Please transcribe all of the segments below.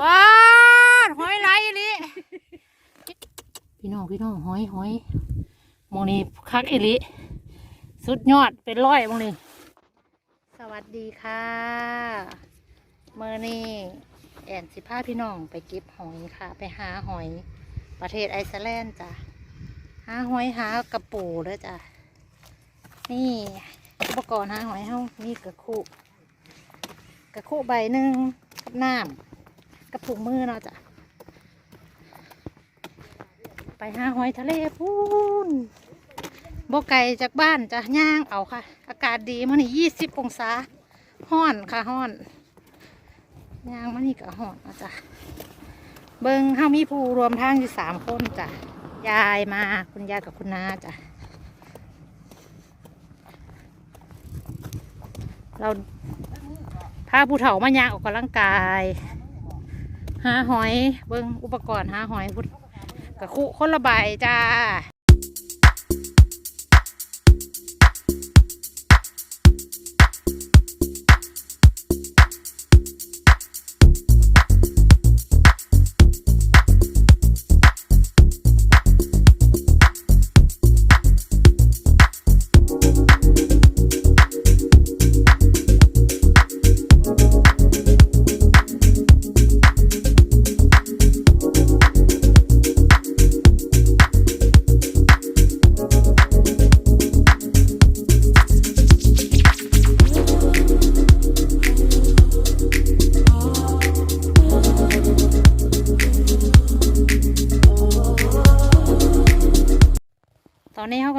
ป้าหอยไหลลิพี่น้องพี่น้องหอยหอยมองนี้คักอีหลิสุดยอดเป็นร้อยมองนี้สวัสดีค่ะเมื่อนี้แอนสิพาพี่น้องไปเก็บหอยค่ะ ไปหาหอยประเทศไอซ์แลนด์จ้ะหาหอยหากระปูด้อจ้ะนี่อุปกรณ์หาหอยเฮานี่กระคุกระคุใบหนึ่งกับน้ำ กับถุงมือเนาะจ้ะ ไปหาหอยทะเลพูนบ่ไกลจากบ้านจ้ะย่างเอาค่ะ อากาศดีมันนี่ยี่สิบองศาห้อนค่ะห้อนย่างมันนี่ก็ห้อนเนาะจ้ะเบิงเฮามีผู้รวมทางอยู่สามคนจ้ะยายมาคุณยายกับคุณนาจ้ะเราพาผู้เฒ่ามายางออกกำลังกาย หาหอยเบิงอุปกรณ์หาหอยพุดกระคุคนละใบจ้า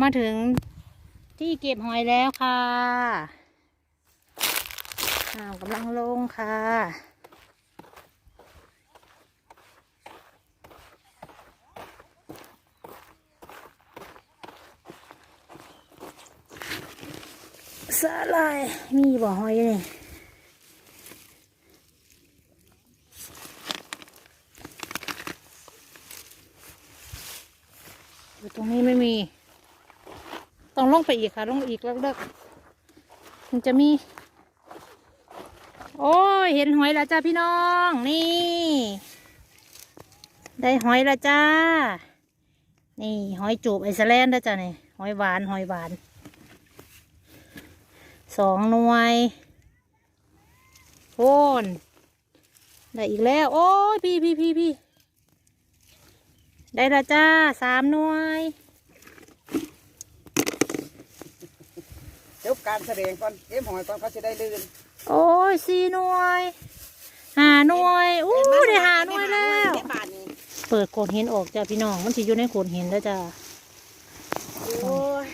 มาถึงที่เก็บหอยแล้วค่ะน้ำกำลังลงค่ะ สาลายมีบ่อหอยนี่อยู่ตรงนี้ไม่มี ต้องลงไปอีกค่ะ ลงอีกแล้วเลิกมันจะมี โอ้ยเห็นหอยแล้วจ้าพี่น้องนี่ ได้หอยแล้วจ้า นี่หอยจูบไอซ์แลนด์แล้วจ้านี่หอยหวานหอยหวานสองหน่วยโอนได้อีกแล้ว โอ้ยพี่พี่พี่พี่ได้และจ้าสามหน่วย จบ การแสดงก่อนเก็บหอยก่อนเขาจะได้ลื่นโอ้ยสี่หน่วยหาหน่วยอู้ได้หาหน่วยแล้วเก็บบาทนี้เปิดโขดหินออกจ้าพี่น้อง มันสิอยู่ในโขดหินแล้วจ้าโอ้ย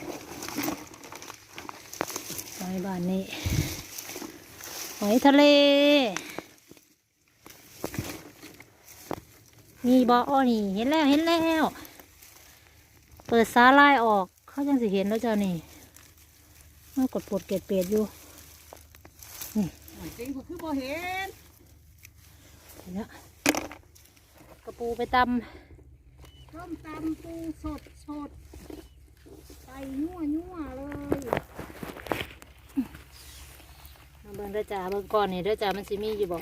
หอยบานนี้หอยทะเล มีบออ้อนี่เห็นแล้วเห็นแล้ว เปิดซ้าลายออก เขายังสิเห็นแล้วจ้านี่ มากดปวดเกล็ดเปียดอยู่จริงคือบ่เห็นเห็นแล้วกระปูไปตต้มตำปูสดสดใส่นัวนัวเลยำมาเบิ่งเด้อจ้าเบิ่งก่อนนี่เด้อจ้ามันสิมีอยู่บ่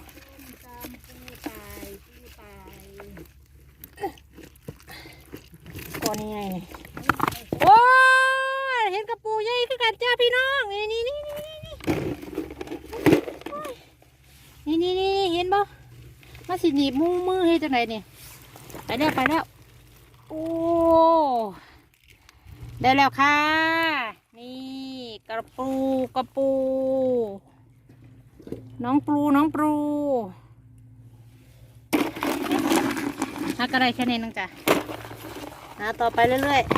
มูมือมือให้จังไหนนี่ไปแล้วไปแล้ว โอ้ได้แล้วค่ะ นี่กระปูกระปู น้องปูน้องปลูฮักอะไรแค่นี้นึงจ้ะหาต่อไปเรื่อยๆ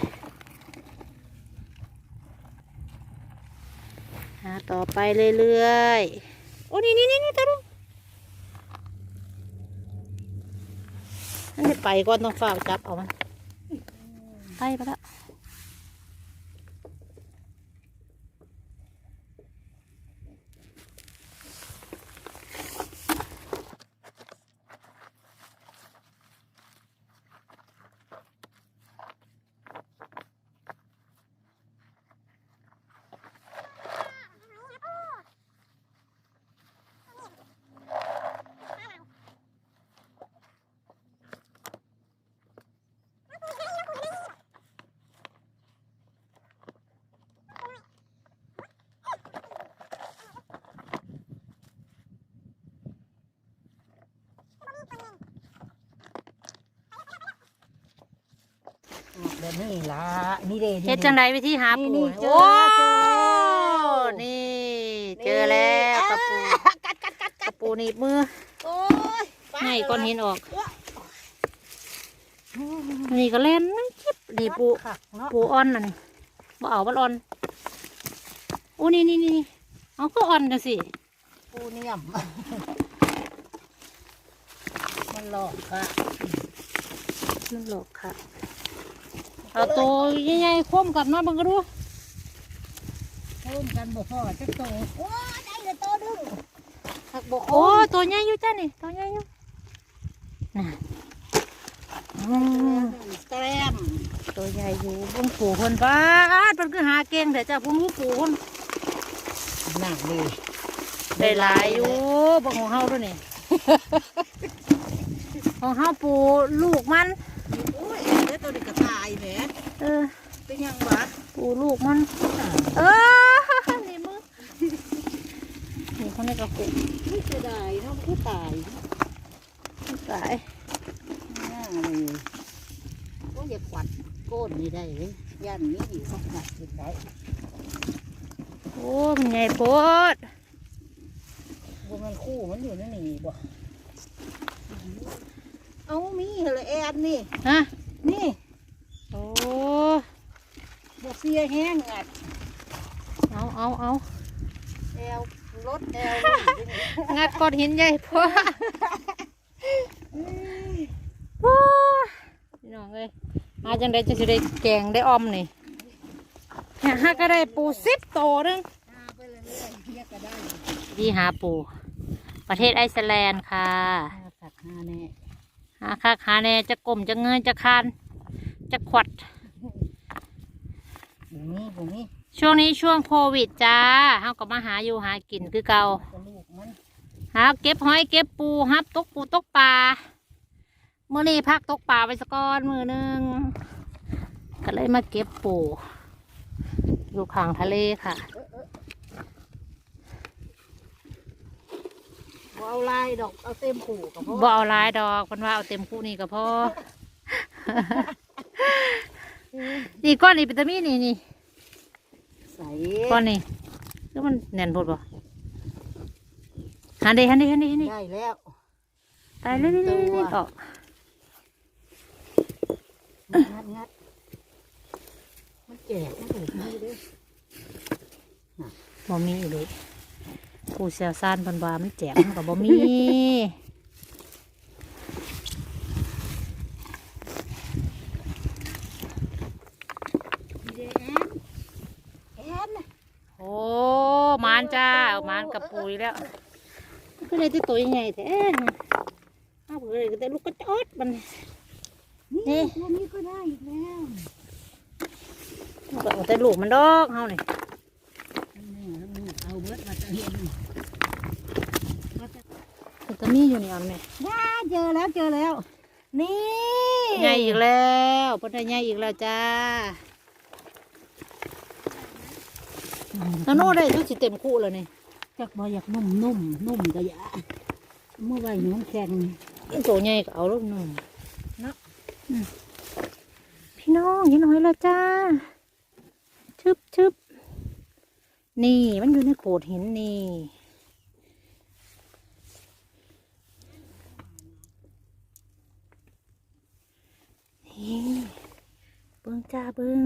หาต่อไปเรื่อยๆ โอ้นี่นี่นี่นี่ตัวนึง นั่นจะไปก่อนต้องฝ้าจับเอามันไปไปแล้ว แบบนี้ล่ะนี่เด้เฮ็ดจังไดวิธีหาปูนี่เจอโอ้แล้วเจอแล้วนี่เจอแล้วกระปูกัดกัดกัดกระปูหนีบมือโอ้ยให้ก้อนหินออกนี่ก็เล่นนั่งคิบนี่ปูขักเนาะปูอ่อนน่ะนี่บ่เอาบ่อ่อนโอ้นี่นี่นี่เอาก็อ่อนจังสิปูเนียมมันหลอกค่ะมันหลอกค่ะ เอาตัวใหญ่ๆคว่ำกันมาเบังก็ดูร่วมกันบ่พอจักโตโอ้ยได้เลยโตดึงหักบ่คโอ้มตัวใหญ่อยู่จ้านี่ตัวใหญ่อยู่น่ะอืมแกรมตัวใหญ่อยู่บนปูคนป้าดมันคือหาเก่งแต่จ้าพุ่งรู้ปูคนหนักเลยได้หลายอยู่บของเฮาด้วยนี่ ของเฮาปูลูกมัน โอ้ยเด้อตัวนี้ก็ตายแหมเออ เป็นยังวะปูลูกมัน เออนี่มึงนี่คนนี้ก็ปูนี่จะได้เนาะผู้ตายสายน่าเลยโอ้ยอย่าขวัดโก้นนี่ได้เลยยันนี้อยู่เขาขวัดกินได้โอ้มันใหญ่โพดบ่มันคู่มันอยู่นั่นนี่บ่ เอามีเหรอแอนนี่ ฮะ นี่ โอ้ บ่เสียแห้งงัดเอาเอาเอาแอวรถแอวนี่อยู่นี่งัดก้อนหินใหญ่โพดโอ้ยพี่น้องเอ้ยมาจังได้จะสิได้แกงได้ออมนี่เนี่ยฮะก็ได้ปูสิบโตวหนึงหาไปเรื่อยๆเรียกก็ได้ที่หาปู ประเทศไอซ์แลนด์ค่ะหาสักหาแน่หาคักหาแน่จะกลมจะเงยจะคาน จะขวัดบ่ มีบ่มีช่วงนี้ช่วงโควิดจ้าเฮาก็มาหาอยู่หากินคือเก่ากระลูกมันหาเก็บหอยเก็บปูฮับตกปูตกปลาเมื่อนี้พักตกปลาไปสะก้อนมือหนึงก็เลยมาเก็บปูอยู่ข้างทะเลค่ะ บ่เอาลายดอกเอาเต็มขู่กับพ่อบ่เอาหลายดอกเพันว่าเอาเต็มคู่นี่ก็พอ นี่ก้อนนี่เป็นตะมีนี่นี่ใส่ ก้อนนี่คือมันแน่นโพดบ่หันเดหันเดหันเดหันเดได้แล้วตายเลยเลยเลยเลยออกงัดงัดมันแจกมันถูกมือเด้อบ่มีอีเลยผู้เชี่ยวชาญเพันว่ามันแจกมันก็บ่มี เด้แอนแอนน่ะ โอ้มานจ้าเอามานกับปุ๋ยแล้วมันก็เลยที่ตัวใหญ่แท้เอาไปเลยก็แต่ลูกกระจอดมันนี่นี่ตัวนี้ก็ได้อีกแล้วมันก็เอาแต่ลูกมันดอกเฮานี่นี่นี่เอาเบิดมาจะเห็นมาจะมันก็มีอยู่นี่เอ่อนแม่ว้าเจอแล้วเจอแล้ว นี่ใหญ่อีกแล้วเพิ่นได้ใหญ่อีกแล้วจ้า แล้วโน่ได้ทุกสิเต็มคู่เลยนี่จักบ่อยากนุ่มนุ่มนุ่มก็อย่าเมื่อไหร่น้องแข็งตัวใหญ่ก็เอาลูกหนึ่งเนาะอืมพี่น้องเห็นหอยแล้วจ้าชึบชึบนี่มันอยู่ในโขดหินนี่นี่เบิ้งจ้าเบิ้ง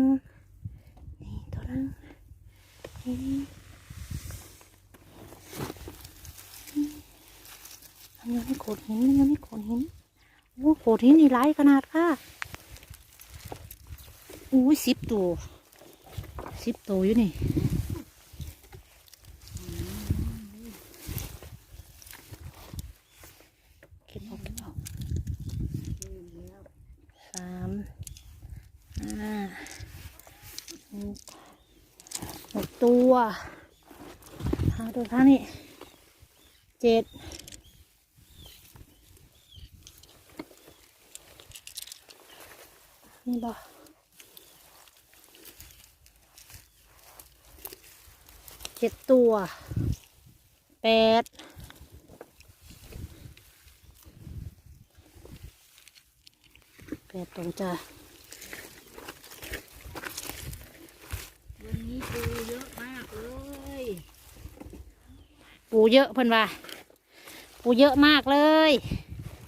นี่ตัวนึงนี่ มันอยู่ในโขดหินมันอยู่ในโขดหินโอ้โขดหินนี่หลายขนาดค่ะอู้สิบตัวสิบตัวอยู่นี่เก็บเอาเก็บเอา สามห้าหกหกตัว ห้าตัวท่านี่เจ็ดนี่บ่เจ็ดตัวแปดแปดตัวจ้า ปูเยอะเพิ่นว่า ปูเยอะมากเลย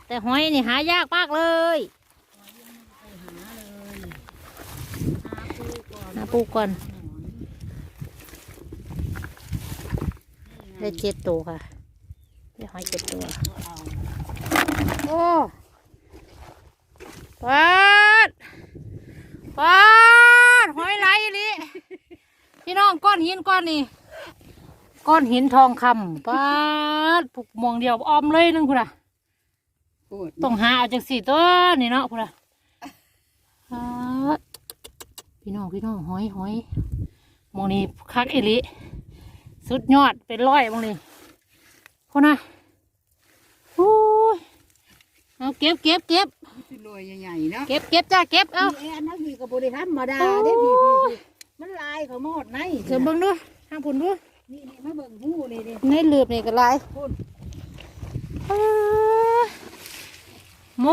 แต่หอยนี่หายากมากเลยหาปูก่อนได้เจ็ดตัวค่ะได้หอยเจ็ดตัว โอ้ปาดปาดหอยไหลอีหลิพี่น้องก้อนหินก้อนนี่ ก้อนหินทองคำปาดผูกมองเดียวออมเลยนึงคุณอะปูดต้องหาเอาจากสี่ตัวนี่เนาะคุณอะปาดพี่น้องพี่น้องหอยหอยมองนี่คักอีหลิสุดยอดเป็นร้อยมองนี่คุณอะโอ้ยเอาเก็บเก็บเก็บสิรวยใหญ่ๆเนาะเก็บเก็บจ้าเก็บเอา พี่แอนนักพี่กับบริธรรมดาเด้พี่พี่พี่มันลายเขาหมดในเสริมเบิ้งดูทางผุนดูนี่นี่ มาเบิ่งหูนี่ดิในเหลือบนี่ก็หลายพุ่นเอ้ยโม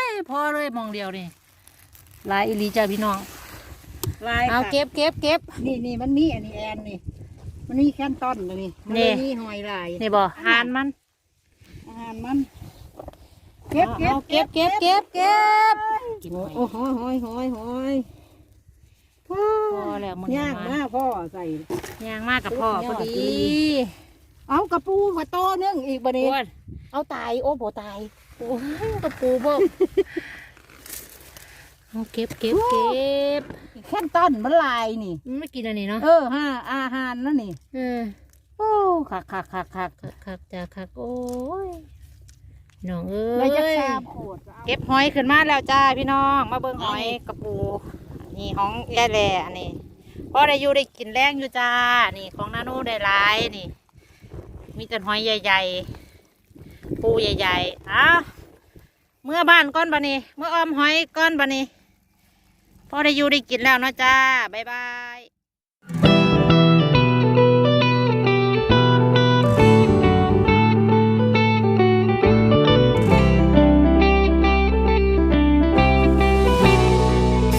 ยพอเลยมองเดียวนี่หลายอีหลีจ้าพี่น้องลายเอาค่ะเก็บเก็บเก็บ นี่นี่มันมีอันนี้แอนนี่ มันมีแค่นต้นเลยนี่มันนี่ มีหอยลายนี่บ่หานมันอาหารมันเก็บเก็บอาเก็บเก็บเก็บเก็บกินหอยโอ้โหหอยหอยหอย พ่อพอแล้วมันย่างมากพ่อใส่ย่างมากกับพ่อพอดีเอากระปูมาโตนึงอีกบัดนี้โอ้ยเอาตายโอ้โบตายโอ้ยกระปูเบ่เอาเก็บเก็บเก็บอีกแค่นต้นมันลายนี่มันไม่กินอันนี้เนาะเออห้าอาหารนั่นนี่เออโอ้คักคักคักคักคักคักจ้าคักโอ้ยน้องเอ้เลยจะยชาบโคตรเก็บหอยขึ้นมาแล้วจ้าพี่น้อง มาเบิ่งหอยกระปู นี่ของยายแหล่อันนี้พอได้อยู่ได้กินแรงอยู่จ้า นี่ของนาโนูได้ร้ายนี่ มีแต่หอยใหญ่ๆ ปูใหญ่ๆอ้าเมื่อบ้านก้อนบะนี้เมื่อออมหอยก้อนบะนี้พอได้อยู่ได้กินแล้วนะจ้า บ๊ายบาย